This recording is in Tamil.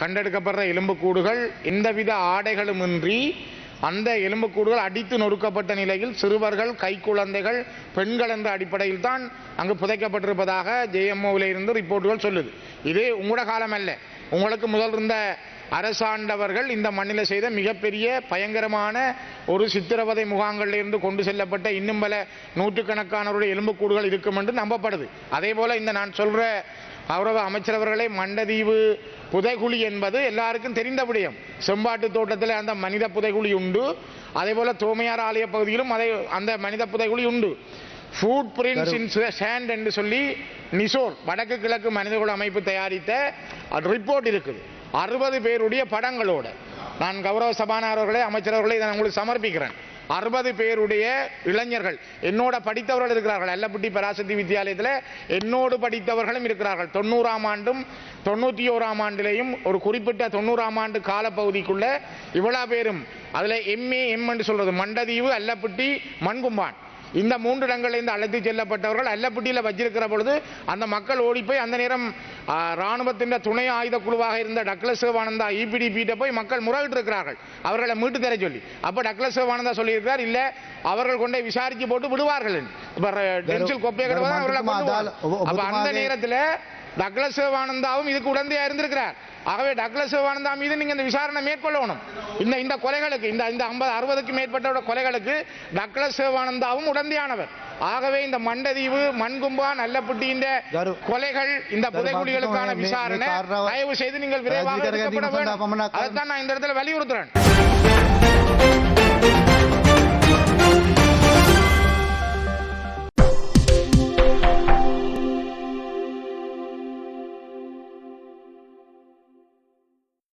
கண்டெடுக்கப்படுற எலும்புக்கூடுகள் எந்தவித ஆடைகளுமின்றி அந்த எலும்புக்கூடுகள் அடித்து நொறுக்கப்பட்ட நிலையில் சிறுவர்கள் கைக்குழந்தைகள் பெண்கள் என்ற அடிப்படையில் தான் அங்கு புதைக்கப்பட்டிருப்பதாக ஜேஎம்ஓவில் இருந்து ரிப்போர்ட்டுகள் சொல்லுது. இது உங்களோட காலம் அல்ல. உங்களுக்கு முதல் இருந்த அரசாண்டவர்கள் இந்த மண்ணில் செய்த மிகப்பெரிய பயங்கரமான ஒரு சித்திரவதை முகாங்களில் இருந்து கொண்டு செல்லப்பட்ட இன்னும் பல நூற்றுக்கணக்கானவருடைய எலும்புக்கூடுகள் இருக்கும் என்று நம்பப்படுது. அதே போல இந்த நான் சொல்ற கௌரவ அமைச்சர் அவர்களே மண்டதீவு புதைகுழி என்பது எல்லாருக்கும் தெரிந்த விடயம். செம்பாட்டு தோட்டத்தில் அந்த மனித புதைகுழி உண்டு. அதே போல தோமையார் ஆலய பகுதியிலும் அதை அந்த மனித புதைகுழி உண்டு. ஃபுட் பிரிண்ட்ஸ் இன் சேண்ட் என்று சொல்லி நிசோர் வடக்கு கிழக்கு மனிதகுல அமைப்பு தயாரித்த ரிப்போர்ட் இருக்குது. அறுபது பேருடைய படங்களோட. நான் கௌரவ சபாநாயகர் அமைச்சரவர்களே அமைச்சர் இதை நான் உங்களுக்கு சமர்ப்பிக்கிறேன். அறுபது பேருடைய இளைஞர்கள் என்னோட படித்தவர்கள் இருக்கிறார்கள். அல்லப்பட்டி பராசக்தி வித்தியாலயத்தில் என்னோடு படித்தவர்களும் இருக்கிறார்கள். தொண்ணூறாம் ஆண்டும் தொண்ணூற்றி ஓராம் ஆண்டிலேயும் ஒரு குறிப்பிட்ட தொண்ணூறாம் ஆண்டு காலப்பகுதிக்குள்ளே இவ்வளோ பேரும் அதில் எம்ஏ எம் என்று சொல்கிறது மண்டதீவு அல்லப்பட்டி மண்கும்பான். இந்த மூன்று இடங்களிலிருந்து அழைத்து செல்லப்பட்டவர்கள் அல்லப்பட்டியில் வச்சிருக்கிற பொழுது அந்த மக்கள் ஓடிப்போய் அந்த நேரம் ஆ, ராணுவத்தின் துணை ஆயுத குழுவாக இருந்த டக்ளஸ் சிவானந்தா இபிடிபிட்ட போய் மக்கள் முறையிட்டு இருக்கிறார்கள் அவர்களை மீட்டு தர சொல்லி. அப்ப டக்ளஸ் சிவானந்தா சொல்லியிருக்கார் இல்ல அவர்கள் கொண்டே விசாரிச்சு போட்டு விடுவார்கள் டென்சில் கொப்பையை வேறு கிடவா அவர்களை அப்ப அந்த நேரத்துல டக்ளஸ் சிவானந்தாவும் இதுக்கு உடந்தையா இருந்திருக்கிறார். ஆகவே டக்ளஸ் சிவானந்தா மீது நீங்க இந்த விசாரணை மேற்கொள்ளணும். இந்த இந்த கொலைகளுக்கு இந்த இந்த ஐம்பது அறுபதுக்கு மேற்பட்ட கொலைகளுக்கு டக்ளஸ் சிவானந்தாவும் உடந்தையானவர். ஆகவே இந்த மண்டதீவு மண்கும்பா நல்லப்பட்டியின் கொலைகள் இந்த. மே- விசாரணை. தயவு செய்து நீங்கள் விரைவாக அதைத்தான் நான் இந்த இடத்துல வலியுறுத்துறேன்.